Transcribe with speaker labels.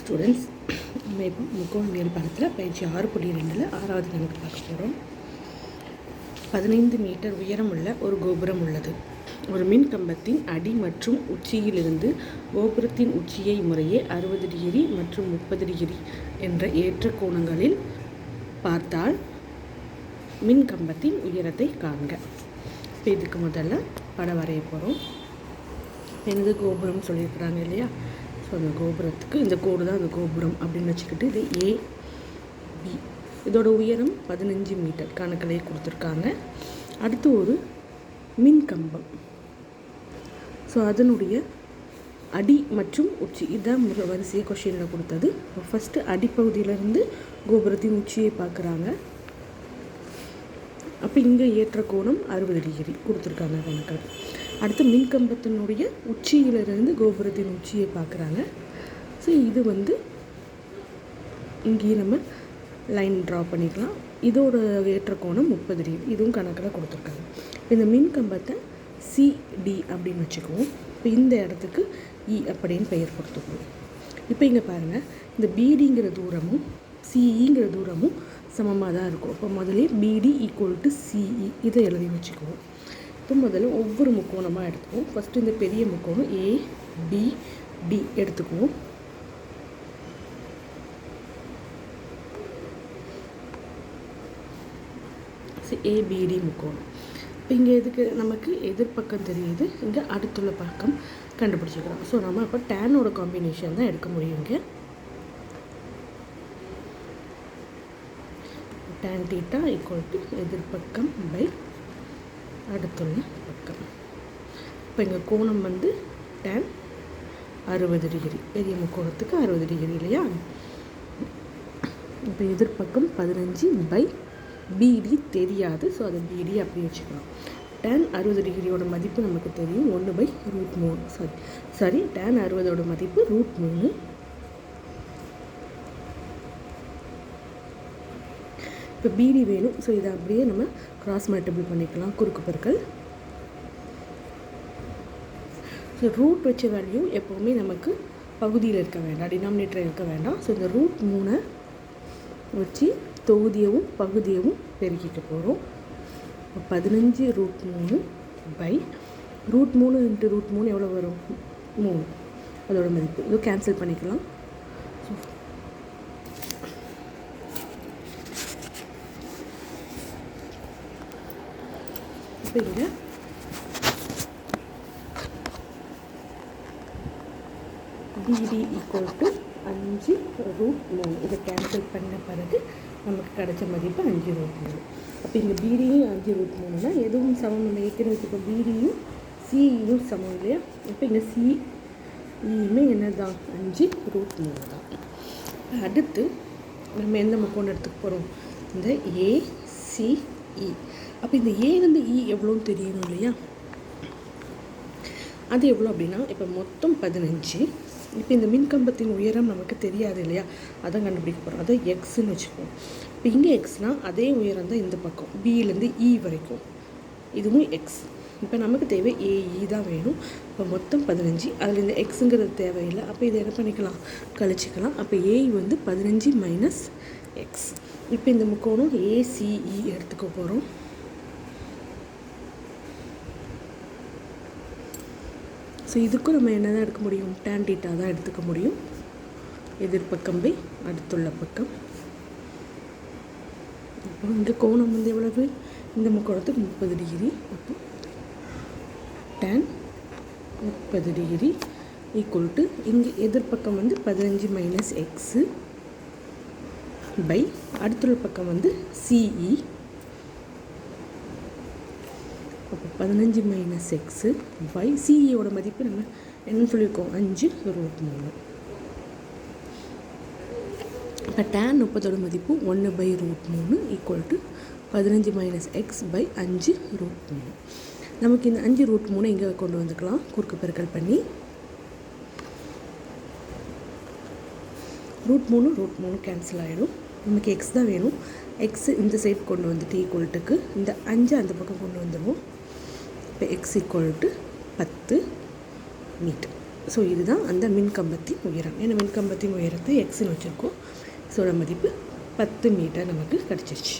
Speaker 1: Students நம்ம இப்போ முக்கோணவியல் பாடத்தில் பயிற்சி ஆறு புள்ளி ரெண்டில் ஆறாவது கணக்கு பார்க்க போகிறோம் பதினைந்து மீட்டர் உயரமுள்ள ஒரு கோபுரம் உள்ளது. ஒரு மின் கம்பத்தின் அடி மற்றும் உச்சியிலிருந்து கோபுரத்தின் உச்சியை முறையே அறுபது டிகிரி மற்றும் முப்பது டிகிரி என்ற ஏற்ற கோணங்களில் பார்த்தால் மின் கம்பத்தின் உயரத்தை காண்க. இப்போ இதுக்கு முதல்ல படம் வரைய போகிறோம் எனது கோபுரம் சொல்லியிருக்கிறாங்க இல்லையா? ஸோ அந்த கோபுரத்துக்கு இந்த கோடு தான் அந்த கோபுரம் அப்படின்னு வச்சுக்கிட்டு இது ஏ பி இதோட உயரம் பதினஞ்சு மீட்டர் கணக்கிலே கொடுத்துருக்காங்க. அடுத்து ஒரு மின் கம்பம் ஸோ அதனுடைய அடி மற்றும் உச்சி. இதுதான் முத வரிசையை கொஷினில் கொடுத்தது. ஃபஸ்ட்டு அடிப்பகுதியிலேருந்து கோபுரத்தின் உச்சியை பார்க்குறாங்க. அப்போ இங்கே ஏற்ற கோணம் அறுபது டிகிரி கொடுத்துருக்காங்க கணக்கில். அடுத்து மின்கம்பத்தினுடைய உச்சியிலிருந்து கோபுரத்தின் உச்சியை பார்க்குறாங்க. ஸோ இது வந்து இங்கேயே நம்ம லைன் ட்ரா பண்ணிக்கலாம். இதோட ஏற்ற கோணம் முப்பது டிகிரி. இதுவும் கணக்கில் கொடுத்துருக்காங்க. இந்த மின் கம்பத்தை சிடி அப்படின்னு வச்சுக்குவோம். இப்போ இந்த இடத்துக்கு இ அப்படின்னு பெயர் கொடுத்துக்குவோம் இப்போ இங்கே பாருங்கள் இந்த பிடிங்கிற தூரமும் சிஇங்கிற e தூரமும் சமமாக தான் இருக்கும். இப்போ முதலே பிடி ஈக்குவல் டு சிஇ இதை எழுதி வச்சுக்குவோம். இப்போ முதல்ல ஒவ்வொரு முக்கோணமாக எடுத்துக்குவோம். ஃபஸ்ட்டு இந்த பெரிய முக்கோணம் ஏ பி டி எடுத்துக்குவோம். ஏபிடி முக்கோணம். இப்போ இங்கே எதுக்கு நமக்கு எதிர்பக்கம் தெரியுது. இங்கே அடுத்துள்ள பக்கம் கண்டுபிடிச்சிக்கலாம் ஸோ நம்ம இப்போ டேனோட காம்பினேஷன் தான் எடுக்க முடியும் இங்கே. டேன் டீட்டா ஈக்குவல் டு எதிர்பக்கம் பை அடுத்துள்ள பக்கம். இப்போ எங்கள் கோணம் வந்து டேன் அறுபது டிகிரி. பெரிய முக்கோணத்துக்கு அறுபது டிகிரி இல்லையா? இப்போ எதிர்பக்கம் பதினஞ்சு பை பிடி தெரியாது. ஸோ அதை பிடி அப்படி வச்சுக்கலாம். டேன் அறுபது டிகிரியோட மதிப்பு நமக்கு தெரியும். ஒன்று பை ரூட் மூணு. சாரி சாரி டேன் அறுபதோட மதிப்பு ரூட் மூணு. இப்போ பிடி வேணும். ஸோ இதை அப்படியே நம்ம கிராஸ் மல்டிபிள் பண்ணிக்கலாம். குறுக்கு பற்கள் ஸோ ரூட் வச்ச வேல்யூ எப்போவுமே நமக்கு பகுதியில் இருக்க வேண்டாம். டினாமினேட்டர் இருக்க வேண்டாம். ஸோ இந்த ரூட் மூணை வச்சு தொகுதியவும் பகுதியவும் பெருக்கிட்டு போகிறோம் பதினஞ்சு ரூட் மூணு பை ரூட் மூணு இன்ட்டு ரூட் மூணு எவ்வளோ வரும்? மூணு. அதோட மதிப்பு. இதோ கேன்சல் பண்ணிக்கலாம் ஸோ இப்போ டிடி பிடி ஈக்குவல் டு அஞ்சு ரூட் மூணு இதை கேன்சல் பண்ண பிறகு நமக்கு கிடைச்ச மதிப்பு அஞ்சு ரூட் மூணு அப்போ இங்கே பிடியும் அஞ்சு ரூட் மூணுனா எதுவும் சமம்? நம்ம ஏற்கனவே இப்போ பிடியும் சிஇயும் சமம் இல்லையா? இப்போ இங்கே சிஇயுமே e என்ன தான் அஞ்சு ரூட் மூணு தான். அடுத்து நம்ம எந்த முக்கோணம் எடுத்துக்க போகிறோம் இந்த இ. அப்போ இந்த ஏ வந்து இ எவ்வளோன்னு தெரியணும் இல்லையா? அது எவ்வளோ அப்படின்னா இப்போ மொத்தம் பதினஞ்சு. இப்போ இந்த மின்கம்பத்தின் உயரம் நமக்கு தெரியாது இல்லையா? அதான் கண்டுபிடிக்க போகிறோம் அதை எக்ஸ்ன்னு வச்சுப்போம். இப்போ இங்கே எக்ஸ்னால் அதே உயரம் தான் இந்த பக்கம். பியிலேருந்து இ e வரைக்கும். இதுவும் எக்ஸ் இப்போ நமக்கு தேவை ஏஇ e தான் வேணும். இப்போ மொத்தம் பதினஞ்சு. அதில் இந்த எக்ஸுங்கிறது தேவையில்லை. அப்போ இதை என்ன பண்ணிக்கலாம்? கழிச்சிக்கலாம். அப்போ ஏஇ வந்து பதினஞ்சு மைனஸ் எக்ஸ் இப்போ இந்த முக்கோணம் ஏசிஇ e எடுத்துக்க போகிறோம் ஸோ இதுக்கும் நம்ம என்ன தான் எடுக்க முடியும்? டேன் டீட்டா தான் எடுத்துக்க முடியும். எதிர்பக்கம் பை அடுத்துள்ள பக்கம். இப்போ இந்த கோணம் வந்து எவ்வளவு? இந்த முக்கோணத்துக்கு முப்பது டிகிரி அப்போ டேன் முப்பது டிகிரி ஈக்குவல் டு இங்கே எதிர்பக்கம் வந்து பதினஞ்சு மைனஸ் எக்ஸு பை. அடுத்துள்ள பக்கம் வந்து சிஇ அப்போ பதினஞ்சு மைனஸ் எக்ஸு பை சிஇயோட மதிப்பு நம்ம என்ன சொல்லியிருக்கோம்? அஞ்சு ரூட் மூணு. இப்போ டேன் முப்பத்தோட மதிப்பு ஒன்று பை ரூட் மூணு ஈக்குவல் டு பதினஞ்சு மைனஸ் எக்ஸ் பை அஞ்சு ரூட் மூணு. நமக்கு இந்த அஞ்சு ரூட் மூணு இங்கே கொண்டு வந்துக்கலாம். குறுக்கு பெருக்கல் பண்ணி. ரூட் மூணு ரூட் மூணு கேன்சல் ஆகிடும் நமக்கு எக்ஸ் தான் வேணும். எக்ஸ் இந்த சைட் கொண்டு வந்துட்டு ஈக்குவல்ட்டுக்கு இந்த அஞ்சு அந்த பக்கம் கொண்டு வந்துடுவோம். இப்போ எக்ஸ் ஈக்குவல் டு பத்து மீட்டர் ஸோ இதுதான் அந்த மின்கம்பத்தின் உயரம். ஏன்னா மின்கம்பத்தின் உயரத்தை எக்ஸ்னு வச்சுருக்கோம். ஸோட மதிப்பு பத்து மீட்டர் நமக்கு கிடச்சிருச்சு.